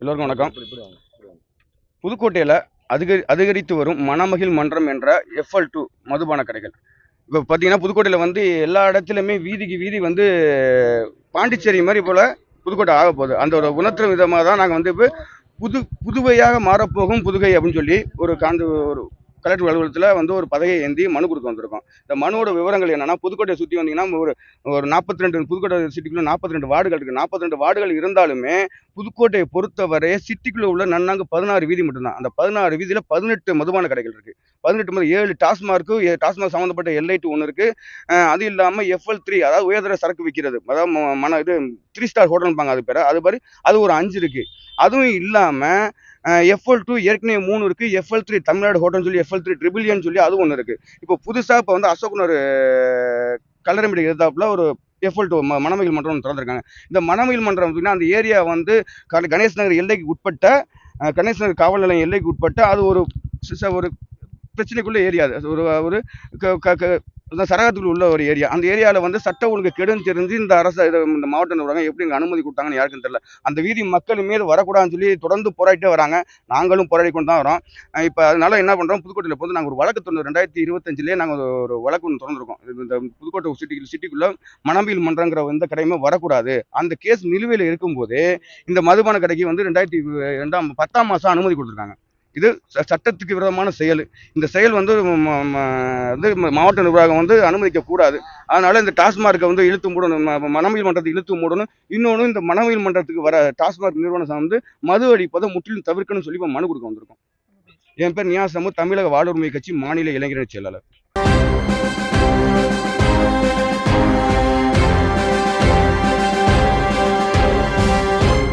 எல்லோருக்கும் வணக்கம். புதுக்கோட்டையில் அதிகரி அதிகரித்து வரும் மணமகிழ் மன்றம் என்ற எஃப்எல் டூ மதுபான கடைகள். இப்போ பார்த்தீங்கன்னா புதுக்கோட்டையில் வந்து எல்லா இடத்துலையுமே வீதிக்கு வீதி வந்து பாண்டிச்சேரி மாதிரி போல் புதுக்கோட்டை ஆக போகுது. அந்த ஒரு உணர்த்துற விதமாக தான் நாங்கள் வந்து இப்போ புது புதுவையாக மாறப்போகும் புதுகை அப்படின்னு சொல்லி ஒரு காந்து ஒரு கலெக்டர் அலுவலகத்தில் வந்து ஒரு பதவியை ஏந்தி மனு கொடுக்க வந்திருக்கோம். இந்த மனுவோட விவரங்கள் என்னென்னா புதுக்கோட்டையை சுற்றி வந்தீங்கன்னா ஒரு ஒரு நாற்பத்தி ரெண்டு புதுக்கோட்டை சிட்டிக்குள்ளே நாற்பத்தி ரெண்டு வார்டுகள் இருக்குது நாற்பத்தி ரெண்டு வார்டுகள் இருந்தாலுமே புதுக்கோட்டையை பொறுத்தவரை சிட்டிக்குள்ளே உள்ள நன்னாங்க பதினாறு வீதி மட்டும்தான். அந்த பதினாறு வீதியில் பதினெட்டு மதுபான கடைகள் இருக்குது பதினெட்டு மது ஏழு டாஸ்மார்க்கு ஏ- டாஸ்மாக் சம்மந்தப்பட்ட எல்ஐடி ஒன்று இருக்குது அது இல்லாமல் எஃப்எல் த்ரீ அதாவது உயர்தர சரக்கு விற்கிறது அதாவது மன இது த்ரீ ஸ்டார் ஹோட்டல்பாங்க அது பேர். அது மாதிரி அது ஒரு அஞ்சு இருக்குது அதுவும் இல்லாமல் எஃப்எல் டூ ஏற்கனவே மூணு இருக்குது எஃப்எல் த்ரீ தமிழ்நாடு ஹோட்டல்னு சொல்லி எஃப்எல் த்ரீ ட்ரிபிளியன் சொல்லி அது ஒன்று இருக்குது இப்போ புதுசாக இப்போ வந்து அசோக்னு ஒரு கல்லறைமீடி எதிர்த்தாப்புல ஒரு எஃப்எல் டூ மனமகிழ் மன்றம் ஒன்று திறந்திருக்காங்க. இந்த மனமகிழ் மன்றம் அப்படின்னா அந்த ஏரியா வந்து க- கணேஷ் நகர் எல்லைக்கு உட்பட்ட கணேஷ் நகர் காவல் நிலையம் எல்லைக்கு உட்பட்ட அது ஒரு ஒரு பிரச்சனைக்குள்ள ஏரியா. அது ஒரு ஒரு க- இந்த உள்ள ஒரு ஏரியா அந்த ஏரியாவில் வந்து சட்ட ஒழுங்கு கெடுன்னு தெரிஞ்சு இந்த அரசு இந்த மாவட்ட நிர்வாகம் எப்படி இங்கே அனுமதி கொடுத்தாங்கன்னு யாருக்கும் தெரியல. அந்த வீதி மக்கள் மீது வரக்கூடாதுன்னு சொல்லி தொடர்ந்து போராடிட்டே வராங்க. நாங்களும் போராடி கொண்டு தான் வரோம். இப்போ அதனால என்ன பண்ணுறோம் புதுக்கோட்டையில் வந்து நாங்கள் ஒரு வழக்கு தொண்ணூறு ரெண்டாயிரத்தி இருபத்தஞ்சிலே நாங்கள் ஒரு வழக்கு ஒன்று திறந்துருக்கோம். இந்த புதுக்கோட்டை சிட்டி சிட்டிக்குள்ளே மணம்பியல் மன்றங்கிற எந்த கடையுமே வரக்கூடாது. அந்த கேஸ் நிலுவையில் இருக்கும்போது இந்த மதுபான கடைக்கு வந்து ரெண்டாயிரத்தி ரெண்டாம் பத்தாம் மாதம் அனுமதி கொடுத்துருக்காங்க. இது ச- சட்டத்துக்கு விரோதமான செயல். இந்த செயல் வந்து வந்து மாவட்ட நிர்வாகம் வந்து அனுமதிக்க கூடாது. அதனால இந்த டாஸ்மார்க்கை வந்து இழுத்து மூடணும் ம- மன்றத்தை இழுத்து மூடணும் இன்னொன்று இந்த மணமயில் மன்றத்துக்கு வர டாஸ்மார்க் நிறுவனம் வந்து மது அடிப்பதை முற்றிலும் தவிர்க்கணும்னு சொல்லி மனு கொடுக்க வந்திருக்கோம். என் பேர் நியாசமு தமிழக வாழ்வுரிமை கட்சி மாநில இளைஞரணி செயலாளர்.